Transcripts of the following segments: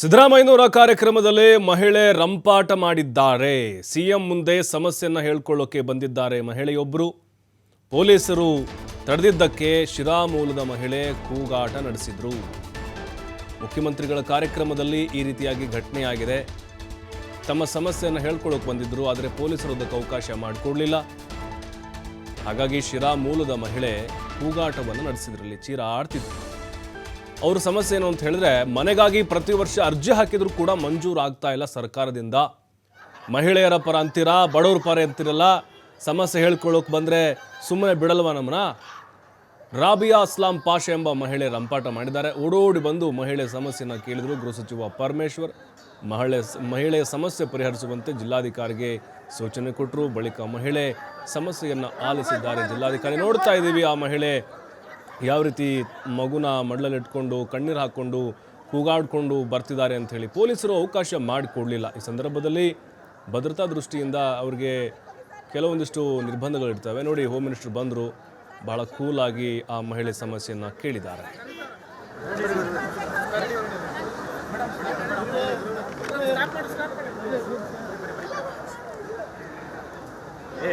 ಸಿದ್ದರಾಮಯ್ಯನವರ ಕಾರ್ಯಕ್ರಮದಲ್ಲಿ ಮಹಿಳೆ ರಂಪಾಟ ಮಾಡಿದ್ದಾರೆ. ಸಿಎಂ ಮುಂದೆ ಸಮಸ್ಯೆಯನ್ನು ಹೇಳ್ಕೊಳ್ಳೋಕೆ ಬಂದಿದ್ದಾರೆ ಮಹಿಳೆಯೊಬ್ಬರು ಪೊಲೀಸರು ತಡೆದಿದ್ದಕ್ಕೆ ಶಿರಾ ಮೂಲದ ಮಹಿಳೆ ಕೂಗಾಟ ನಡೆಸಿದ್ರು. ಮುಖ್ಯಮಂತ್ರಿಗಳ ಕಾರ್ಯಕ್ರಮದಲ್ಲಿ ಈ ರೀತಿಯಾಗಿ ಘಟನೆಯಾಗಿದೆ. ತಮ್ಮ ಸಮಸ್ಯೆಯನ್ನು ಹೇಳ್ಕೊಳ್ಳೋಕೆ ಬಂದಿದ್ದರು ಆದರೆ ಪೊಲೀಸರು ಅದಕ್ಕೆ ಅವಕಾಶ ಮಾಡಿಕೊಡ್ಲಿಲ್ಲ. ಹಾಗಾಗಿ ಶಿರಾ ಮೂಲದ ಮಹಿಳೆ ಕೂಗಾಟವನ್ನು ನಡೆಸಿದ್ರಲ್ಲಿ ಚೀರ ಆಡ್ತಿದ್ರು. ಅವ್ರ ಸಮಸ್ಯೆ ಏನು ಅಂತ ಹೇಳಿದ್ರೆ, ಮನೆಗಾಗಿ ಪ್ರತಿ ವರ್ಷ ಅರ್ಜಿ ಹಾಕಿದ್ರು ಕೂಡ ಮಂಜೂರು ಆಗ್ತಾ ಇಲ್ಲ ಸರ್ಕಾರದಿಂದ. ಮಹಿಳೆಯರ ಪರ ಅಂತೀರಾ, ಬಡವ್ರ ಪರ ಅಂತಿರಲ್ಲ, ಸಮಸ್ಯೆ ಹೇಳ್ಕೊಳ್ಳೋಕೆ ಬಂದರೆ ಸುಮ್ಮನೆ ಬಿಡಲ್ವ ನಮ್ಮನ್ನ ರಾಬಿಯಾ ಅಸ್ಲಾಂ ಪಾಷ ಎಂಬ ಮಹಿಳೆ ರಂಪಾಟ ಮಾಡಿದ್ದಾರೆ. ಓಡೋಡಿ ಬಂದು ಮಹಿಳೆ ಸಮಸ್ಯೆನ ಕೇಳಿದರು ಗೃಹ ಸಚಿವ ಪರಮೇಶ್ವರ್. ಮಹಿಳೆ ಮಹಿಳೆಯ ಸಮಸ್ಯೆ ಪರಿಹರಿಸುವಂತೆ ಜಿಲ್ಲಾಧಿಕಾರಿಗೆ ಸೂಚನೆ ಕೊಟ್ಟರು ಬಳಿಕ ಮಹಿಳೆ ಸಮಸ್ಯೆಯನ್ನು ಆಲಿಸಿದ್ದಾರೆ. ಜಿಲ್ಲಾಧಿಕಾರಿ ನೋಡ್ತಾ ಇದ್ದೀವಿ ಆ ಮಹಿಳೆ ಯಾವ ರೀತಿ ಮಗುನ ಮಡ್ಲಲ್ಲಿಟ್ಕೊಂಡು, ಕಣ್ಣೀರು ಹಾಕ್ಕೊಂಡು ಕೂಗಾಡ್ಕೊಂಡು ಬರ್ತಿದ್ದಾರೆ ಅಂತ ಹೇಳಿ ಪೊಲೀಸರು ಅವಕಾಶ ಮಾಡಿಕೊಡಲಿಲ್ಲ. ಈ ಸಂದರ್ಭದಲ್ಲಿ ಭದ್ರತಾ ದೃಷ್ಟಿಯಿಂದ ಅವ್ರಿಗೆ ಕೆಲವೊಂದಿಷ್ಟು ನಿರ್ಬಂಧಗಳಿರ್ತವೆ. ನೋಡಿ ಹೋಮ್ ಮಿನಿಸ್ಟರ್ ಬಂದರು ಭಾಳ ಕೂಲಾಗಿ ಆ ಮಹಿಳೆ ಸಮಸ್ಯೆಯನ್ನು ಕೇಳಿದ್ದಾರೆ. ಏ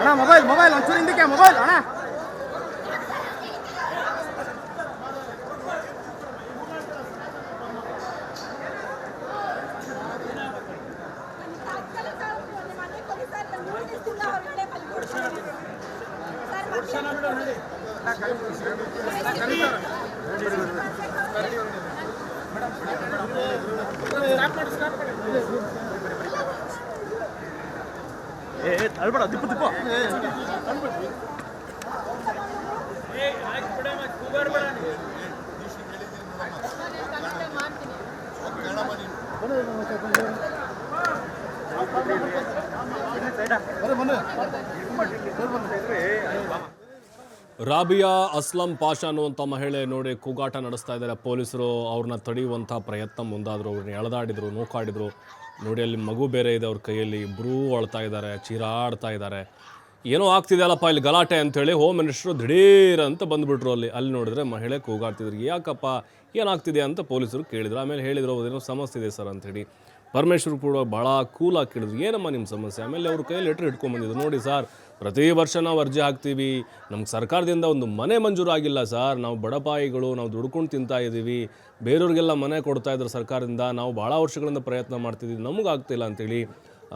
ಅಣ್ಣ ಮೊಬೈಲ್ ಮೊಬೈಲ್ ಒಂಚೂರು ಹಿಂದಕ್ಕೆ ಮೊಬೈಲ್ ಅಣ್ಣ. ಏ ಅಳ್ಬೇಡ ದಿಪ್ಪು ದಿಪ್ಪು ರಾಬಿಯಾ ಅಸ್ಲಂ ಪಾಷಾ ಅನ್ನುವಂಥ ಮಹಿಳೆ ನೋಡಿ ಕೂಗಾಟ ನಡೆಸ್ತಾ ಇದ್ದಾರೆ. ಪೊಲೀಸರು ಅವ್ರನ್ನ ತಡೆಯುವಂಥ ಪ್ರಯತ್ನ ಮುಂದಾದರು. ಅವ್ರನ್ನ ಎಳೆದಾಡಿದ್ರು, ನೂಕಾಡಿದ್ರು. ನೋಡಿ, ಅಲ್ಲಿ ಮಗು ಬೇರೆ ಇದೆ. ಅವ್ರ ಕೈಯಲ್ಲಿ ಇಬ್ಬರೂ ಅಳ್ತಾ ಇದ್ದಾರೆ, ಚೀರಾಡ್ತಾ ಇದ್ದಾರೆ. ಏನೋ ಆಗ್ತಿದೆಯಲ್ಲಪ್ಪ ಇಲ್ಲಿ ಗಲಾಟೆ ಅಂಥೇಳಿ ಹೋಮ್ ಮಿನಿಸ್ಟ್ರು ದಿಢೀರ್ ಅಂತ ಬಂದ್ಬಿಟ್ರು ಅಲ್ಲಿ. ಅಲ್ಲಿ ನೋಡಿದ್ರೆ ಮಹಿಳೆ ಕೂಗಾಡ್ತಿದ್ರು. ಯಾಕಪ್ಪ, ಏನಾಗ್ತಿದೆ ಅಂತ ಪೊಲೀಸರು ಕೇಳಿದ್ರು. ಆಮೇಲೆ ಹೇಳಿದ್ರು ಏನೋ ಸಮಸ್ಯೆ ಇದೆ ಸರ್ ಅಂಥೇಳಿ ಪರಮೇಶ್ವರ್ ಕೂಡ ಭಾಳ ಕೂಲಾಗಿ ಕೇಳಿದ್ರು. ಏನಮ್ಮ ನಿಮ್ಮ ಸಮಸ್ಯೆ? ಆಮೇಲೆ ಅವ್ರ ಕೈಯಲ್ಲಿ ಲೆಟ್ರ್ ಇಟ್ಕೊಂಡ್ಬಂದಿದ್ರು ನೋಡಿ ಸರ್ ಪ್ರತಿ ವರ್ಷ ನಾವು ಅರ್ಜಿ ಹಾಕ್ತೀವಿ. ನಮ್ಗೆ ಸರ್ಕಾರದಿಂದ ಒಂದು ಮನೆ ಮಂಜೂರಾಗಿಲ್ಲ ಸರ್. ನಾವು ಬಡಪಾಯಿಗಳು, ನಾವು ದುಡ್ಕೊಂಡು ತಿಂತಾ ಇದ್ದೀವಿ ಬೇರೆಯವ್ರಿಗೆಲ್ಲ ಮನೆ ಕೊಡ್ತಾ ಇದ್ರು ಸರ್ಕಾರದಿಂದ. ನಾವು ಭಾಳ ವರ್ಷಗಳಿಂದ ಪ್ರಯತ್ನ ಮಾಡ್ತಿದ್ದೀವಿ ನಮಗೆ ಆಗ್ತಿಲ್ಲ ಅಂತೇಳಿ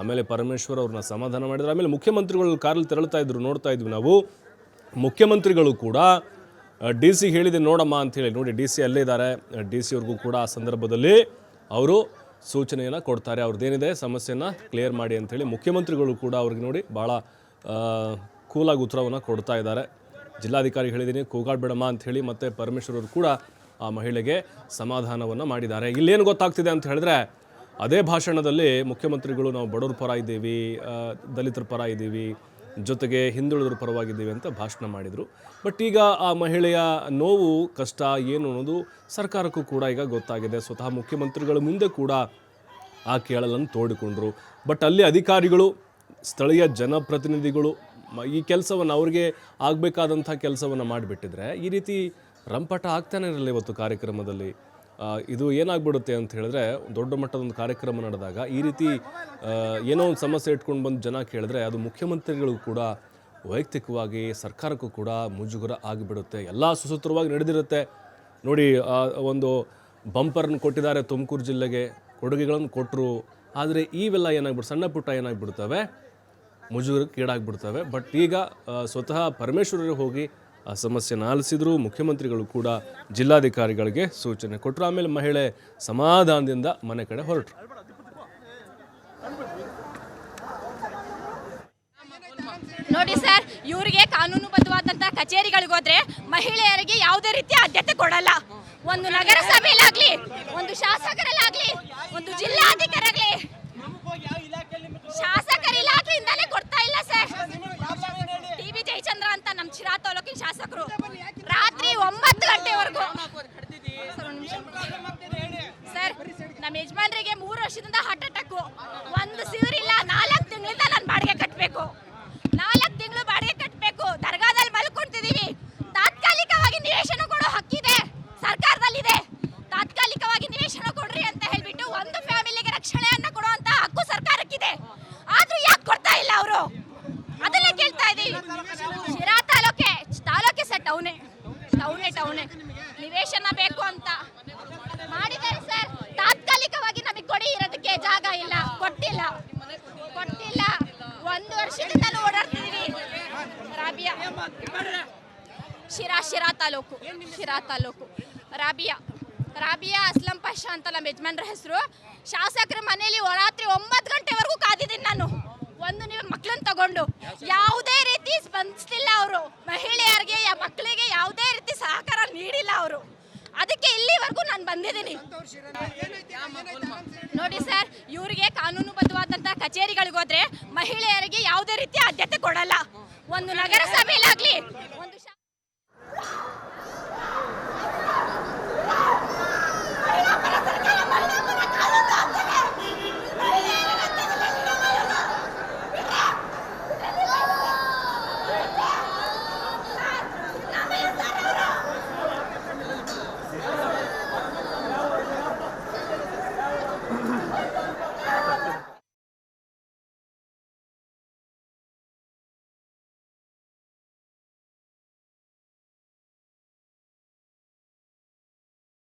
ಆಮೇಲೆ ಪರಮೇಶ್ವರ್ ಅವ್ರನ್ನ ಸಮಾಧಾನ ಮಾಡಿದ್ರು. ಆಮೇಲೆ ಮುಖ್ಯಮಂತ್ರಿಗಳು ಕಾರಲ್ಲಿ ತೆರಳ್ತಾ ಇದ್ರು. ನೋಡ್ತಾ ಇದ್ವಿ ನಾವು. ಮುಖ್ಯಮಂತ್ರಿಗಳು ಕೂಡ ಡಿ ಸಿ ಹೇಳಿದೆ ನೋಡಮ್ಮ ಅಂಥೇಳಿ ನೋಡಿ, ಡಿ ಸಿ ಅಲ್ಲೇ ಇದ್ದಾರೆ ಡಿ ಸಿ ಅವ್ರಿಗೂ ಕೂಡ ಆ ಸಂದರ್ಭದಲ್ಲಿ ಅವರು ಸೂಚನೆಯನ್ನು ಕೊಡ್ತಾರೆ. ಅವ್ರದ್ದೇನಿದೆ ಸಮಸ್ಯೆನ ಕ್ಲಿಯರ್ ಮಾಡಿ ಅಂಥೇಳಿ ಮುಖ್ಯಮಂತ್ರಿಗಳು ಕೂಡ ಅವ್ರಿಗೆ ನೋಡಿ ಭಾಳ ಕೂಲಾಗಿ ಉತ್ತರವನ್ನು ಕೊಡ್ತಾ ಇದ್ದಾರೆ. ಜಿಲ್ಲಾಧಿಕಾರಿ ಹೇಳಿದ್ದೀನಿ ಅಂತ ಹೇಳಿ ಮತ್ತು ಅವರು ಕೂಡ ಆ ಮಹಿಳೆಗೆ ಸಮಾಧಾನವನ್ನು ಮಾಡಿದ್ದಾರೆ. ಇಲ್ಲೇನು ಗೊತ್ತಾಗ್ತಿದೆ ಅಂತ ಹೇಳಿದ್ರೆ, ಅದೇ ಭಾಷಣದಲ್ಲಿ ಮುಖ್ಯಮಂತ್ರಿಗಳು ನಾವು ಬಡವ್ರ ಪರ ಇದ್ದೀವಿ ದಲಿತರ ಪರ ಇದ್ದೀವಿ, ಜೊತೆಗೆ ಹಿಂದುಳಿದ್ರ ಪರವಾಗಿದ್ದೀವಿ ಅಂತ ಭಾಷಣ ಮಾಡಿದರು. ಬಟ್ ಈಗ ಆ ಮಹಿಳೆಯ ನೋವು, ಕಷ್ಟ ಏನು ಅನ್ನೋದು ಸರ್ಕಾರಕ್ಕೂ ಕೂಡ ಈಗ ಗೊತ್ತಾಗಿದೆ. ಸ್ವತಃ ಮುಖ್ಯಮಂತ್ರಿಗಳ ಮುಂದೆ ಕೂಡ ಆ ಕೇಳಲನ್ನು ತೋಡಿಕೊಂಡ್ರು. ಬಟ್ ಅಲ್ಲಿ ಅಧಿಕಾರಿಗಳು ಸ್ಥಳೀಯ ಜನಪ್ರತಿನಿಧಿಗಳು ಈ ಕೆಲಸವನ್ನು ಅವ್ರಿಗೆ ಆಗಬೇಕಾದಂಥ ಕೆಲಸವನ್ನು ಮಾಡಿಬಿಟ್ಟಿದ್ರೆ ಈ ರೀತಿ ರಂಪಾಟ ಆಗ್ತಾನೆ ಇರಲಿಲ್ಲ ಇವತ್ತು ಕಾರ್ಯಕ್ರಮದಲ್ಲಿ. ಇದು ಏನಾಗ್ಬಿಡುತ್ತೆ ಅಂತ ಹೇಳಿದ್ರೆ, ದೊಡ್ಡ ಮಟ್ಟದ ಒಂದು ಕಾರ್ಯಕ್ರಮ ನಡೆದಾಗ ಈ ರೀತಿ ಏನೋ ಒಂದು ಸಮಸ್ಯೆ ಇಟ್ಕೊಂಡು ಬಂದು ಜನ ಕೇಳಿದ್ರೆ ಅದು ಮುಖ್ಯಮಂತ್ರಿಗಳಿಗೂ ಕೂಡ, ವೈಯಕ್ತಿಕವಾಗಿ ಸರ್ಕಾರಕ್ಕೂ ಕೂಡ ಮುಜುಗರ ಆಗಿಬಿಡುತ್ತೆ. ಎಲ್ಲ ಸುಸೂತ್ರವಾಗಿ ನಡೆದಿರುತ್ತೆ. ನೋಡಿ ಒಂದು ಬಂಪರ್ನ ಕೊಟ್ಟಿದ್ದಾರೆ ತುಮಕೂರು ಜಿಲ್ಲೆಗೆ, ಕೊಡುಗೆಗಳನ್ನು ಕೊಟ್ಟರು ಆದರೆ ಇವೆಲ್ಲ ಏನಾಗ್ಬಿಡು, ಸಣ್ಣ ಪುಟ್ಟ ಏನಾಗ್ಬಿಡ್ತವೆ? ಮುಜುಗರಕ್ಕೀಡಾಗ್ಬಿಡ್ತವೆ ಬಟ್ ಈಗ ಸ್ವತಃ ಪರಮೇಶ್ವರರು ಹೋಗಿ, ಆ, ಸಮಸ್ಯೆನ ಆಲಿಸಿದ್ರು. ಮುಖ್ಯಮಂತ್ರಿಗಳು ಕೂಡ ಜಿಲ್ಲಾಧಿಕಾರಿಗಳಿಗೆ ಸೂಚನೆ ಕೊಟ್ಟರು ಆಮೇಲೆ ಮಹಿಳೆ ಸಮಾಧಾನದಿಂದ ಮನೆ ಕಡೆ ಹೊರಟರು. ನೋಡಿ ಸರ್, ಇವರಿಗೆ ಕಾನೂನುಬದ್ಧವಾದಂತಹ ಕಚೇರಿಗಳಿಗೆ ಹೋದ್ರೆ ಮಹಿಳೆಯರಿಗೆ ಯಾವುದೇ ರೀತಿಯ ಆದ್ಯತೆ ಕೊಡಲ್ಲ. ಒಂದು ನಗರಸಭೆಯಲ್ಲಾಗ್ಲಿ, ಒಂದು ಶಾಸಕರಲ್ಲಾಗ್ಲಿ, ಒಂದು ಜಿಲ್ಲಾಧಿಕಾರಿ ಶಿರಾ ತಾಲೂಕೆ ತಾಲೂಕೆ ಸರ್, ಟೌನೆ. ಟೌನೆ ನಿವೇಶನ ಬೇಕು ಅಂತ. ಮಾಡಿದ್ದಾರೆ ಸರ್. ತಾತ್ಕಾಲಿಕವಾಗಿ ನಮಗೆ ಕೊಡಿ, ಇರೋದಕ್ಕೆ ಜಾಗ ಇಲ್ಲ. ಕೊಟ್ಟಿಲ್ಲ. ಕೊಟ್ಟಿಲ್ಲ. ಒಂದು ವರ್ಷದಿಂದಲೂ ಓಡಾಡ್ತಿದೀವಿ. ರಾಬಿಯಾ. ಶಿರಾ ಶಿರಾ ತಾಲೂಕು. ಶಿರಾ ತಾಲೂಕು. ರಾಬಿಯಾ. ರಾಬಿಯಾ ಅಸ್ಲಂ ಪಾಷಾ ಅಂತ ನಮ್ಮ ಯಜಮಾನ್ರ ಹೆಸರು. ಶಾಸಕರ ಮನೆಯಲ್ಲಿ ರಾತ್ರಿ ಒಂಬತ್ತು ಗಂಟೆವರೆಗೂ ಕಾದಿದ್ದೀನಿ ನಾನು ಒಂದು ನೀವು ಮಕ್ಕಳನ್ನ ತಗೊಂಡು ಯಾವುದೇ ರೀತಿ ಸ್ಪಂದಿಸ್ತಿಲ್ಲ ಅವರು ಮಹಿಳೆಯರಿಗೆ ಯಾ- ಮಕ್ಕಳಿಗೆ ಯಾವುದೇ ರೀತಿ ಸಹಕಾರ ನೀಡಿಲ್ಲ ಅವರು ಅದಕ್ಕೆ ಇಲ್ಲಿವರೆಗೂ ನಾನು ಬಂದಿದ್ದೀನಿ. ನೋಡಿ ಸರ್, ಇವರಿಗೆ ಕಾನೂನುಬದ್ಧವಾದಂತಹ ಕಚೇರಿಗಳಿಗೆ ಹೋದ್ರೆ ಮಹಿಳೆಯರಿಗೆ ಯಾವುದೇ ರೀತಿಯ ಆದ್ಯತೆ ಕೊಡಲ್ಲ. ಒಂದು ನಗರಸಭೆಯಲ್ಲಾಗ್ಲಿ